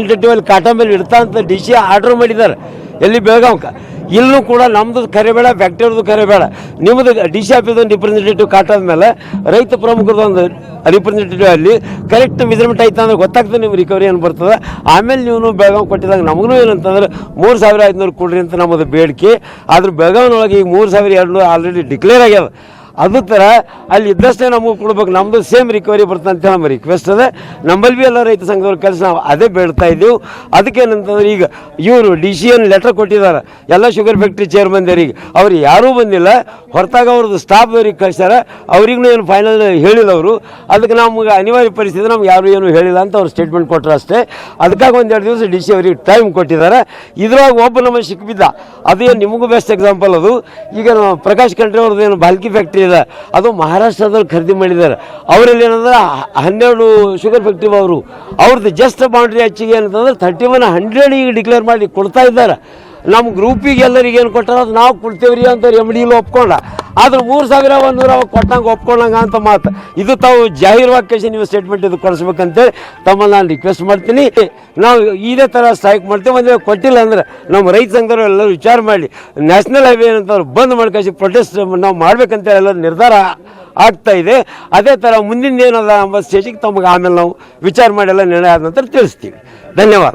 ಅಲ್ಲಿ ಕಾಟ ಮೇಲೆ ಇಡ್ತಾ ಅಂತ ಡಿ ಸಿ ಆರ್ಡರ್ ಮಾಡಿದ್ದಾರೆ. ಎಲ್ಲಿ ಬೆಳಗಾವ್ಕ? ಇಲ್ಲೂ ಕೂಡ ನಮ್ಮದು ಕರೆ ಬೇಡ ಫ್ಯಾಕ್ಟರಿದು ಕರೆ ಬೇಡ. ನಿಮ್ಮದು ಡಿ ಸಿ ಆಫೀಸ್ ಒಂದು ರಿಪ್ರೆಸೆಂಟೇಟಿವ್ ಕಾಟಾದ ಮೇಲೆ, ರೈತ ಪ್ರಮುಖರದ್ದು ಒಂದು ರಿಪ್ರೆಸೆಂಟೇಟಿವ್ ಅಲ್ಲಿ ಕರೆಕ್ಟ್ ಮೆಜರ್ಮೆಂಟ್ ಆಯ್ತು ಅಂದ್ರೆ ಗೊತ್ತಾಗ್ತದೆ ನಿಮ್ಮ ರಿಕವರಿ ಏನು ಬರ್ತದೆ. ಆಮೇಲೆ ನೀವು ಬೆಳಗಾವ್ ಕೊಟ್ಟಿದಾಗ ನಮಗೂ ಏನಂತಂದ್ರೆ ಮೂರು ಸಾವಿರ ಐದುನೂರು ಕೊಡ್ರಿ ಅಂತ ನಮ್ಮದು ಬೇಡಿಕೆ. ಆದ್ರೆ ಬೆಳಗಾವಿನೊಳಗೆ ಈಗ ಮೂರು ಸಾವಿರ ಎರಡು ಆಲ್ರೆಡಿ ಡಿಕ್ಲೇರ್ ಆಗ್ಯದ. ಅದು ಥರ ಅಲ್ಲಿ ಇದ್ದಷ್ಟೇ ನಮಗೆ ಕೊಡ್ಬೇಕು. ನಮ್ಮದು ಸೇಮ್ ರಿಕವರಿ ಬರ್ತದೆ ಅಂತ ನಮ್ಮ ರಿಕ್ವೆಸ್ಟ್ ಅದ ನಮ್ಮಲ್ಲಿ ಭೀ ಎಲ್ಲ ರೈತ ಸಂಘದವ್ರ ಕೆಲಸ ನಾವು ಅದೇ ಬೇಡ್ತಾ ಇದ್ದೀವಿ. ಅದಕ್ಕೇನಂತಂದ್ರೆ ಈಗ ಇವರು ಡಿ ಸಿ ಎನ್ ಲೆಟ್ರ್ ಕೊಟ್ಟಿದ್ದಾರೆ. ಎಲ್ಲ ಶುಗರ್ ಫ್ಯಾಕ್ಟ್ರಿ ಚೇರ್ಮನ್ದವ್ರಿಗೆ ಅವ್ರು ಯಾರೂ ಬಂದಿಲ್ಲ. ಹೊರತಾಗ ಅವ್ರದ್ದು ಸ್ಟಾಫ್ದವ್ರಿಗೆ ಕಳ್ಸ್ಯಾರ. ಅವ್ರಿಗೂ ಏನು ಫೈನಲ್ ಹೇಳಿಲ್ಲ ಅವರು. ಅದಕ್ಕೆ ನಮ್ಗೆ ಅನಿವಾರ್ಯ ಪರಿಸ್ಥಿತಿ ನಮ್ಗೆ ಯಾರು ಏನು ಹೇಳಿಲ್ಲ ಅಂತ ಅವ್ರು ಸ್ಟೇಟ್ಮೆಂಟ್ ಕೊಟ್ಟರು ಅಷ್ಟೇ. ಅದಕ್ಕಾಗಿ ಒಂದೆರಡು ದಿವಸ ಡಿ ಸಿ ಅವ್ರಿಗೆ ಟೈಮ್ ಕೊಟ್ಟಿದ್ದಾರೆ. ಇದ್ರೊಳಗೆ ಒಬ್ಬ ನಮಗೆ ಸಿಕ್ಕಿದ್ದ ಅದೇ ನಿಮಗೂ ಬೆಸ್ಟ್ ಎಕ್ಸಾಂಪಲ್ ಅದು. ಈಗ ಪ್ರಕಾಶ್ ಖಂಡ್ರೆ ಅವ್ರದ್ದು ಏನು ಬಾಲ್ಕಿ ಫ್ಯಾಕ್ಟ್ರಿ ಇದೆ ಅದು ಮಹಾರಾಷ್ಟ್ರದಲ್ಲಿ ಖರೀದಿ ಮಾಡಿದ್ದಾರೆ. ಅವರಲ್ಲಿ ಏನಂದ್ರೆ, ಹನ್ನೆರಡು ಶುಗರ್ ಫ್ಯಾಕ್ಟ್ರಿ ಅವರು. ಅವ್ರದ್ದು ಜಸ್ಟ್ ಬೌಂಡ್ರಿ ಹೆಚ್ಚಿಗೆ ಏನಂತಂದ್ರೆ ತರ್ಟಿ ಒನ್ ಹಂಡ್ರೆಡ್ ಈಗ ಡಿಕ್ಲೇರ್ ಮಾಡಿ ಕೊಡ್ತಾ ಇದ್ದಾರೆ. ನಮ್ಮ ಗ್ರೂಪಿಗೆ ಎಲ್ಲರಿಗೆ ಏನು ಕೊಟ್ಟಾರ ಅದು ನಾವು ಕೊಡ್ತೇವ್ರಿ ಅಂತ ಎಂ ಡಿ ಒಪ್ಕೊಂಡ. ಆದ್ರೆ ಮೂರು ಸಾವಿರ ಒಂದೂರ ಅವಾಗ ಕೊಟ್ಟಂಗೆ ಒಪ್ಕೊಂಡಂಗ ಅಂತ ಮಾತು. ಇದು ತಾವು ವಾಕೇಶನ್ ನೀವು ಸ್ಟೇಟ್ಮೆಂಟ್ ಇದು ಕೊಡಿಸ್ಬೇಕಂತೇಳಿ ತಮ್ಮಲ್ಲಿ ನಾನು ರಿಕ್ವೆಸ್ಟ್ ಮಾಡ್ತೀನಿ. ನಾವು ಇದೇ ಥರ ಸ್ಟ್ರೈಕ್ ಮಾಡ್ತೇವೆ. ಒಂದು ಕೊಟ್ಟಿಲ್ಲ ಅಂದ್ರೆ ನಮ್ಮ ರೈತ ಸಂಘದವರು ಎಲ್ಲರೂ ವಿಚಾರ ಮಾಡಿ. ನ್ಯಾಷನಲ್ ಹೈವೇ ಏನಂತವ್ರು ಬಂದ್ ಮಾಡ್ಕೇಸಿ ಪ್ರೊಟೆಸ್ಟ್ ನಾವು ಮಾಡ್ಬೇಕಂತ ಎಲ್ಲ ನಿರ್ಧಾರ ಆಗ್ತಾ ಇದೆ. ಅದೇ ಥರ ಮುಂದಿನ ಏನಲ್ಲ ಎಂಬ ಸ್ಟೇಜಿಗೆ ತಮಗೆ ಆಮೇಲೆ ನಾವು ವಿಚಾರ ಮಾಡಿ ಎಲ್ಲ ನಿರ್ಣಯ ಆದ ನಂತರ ತಿಳಿಸ್ತೀವಿ. ಧನ್ಯವಾದ.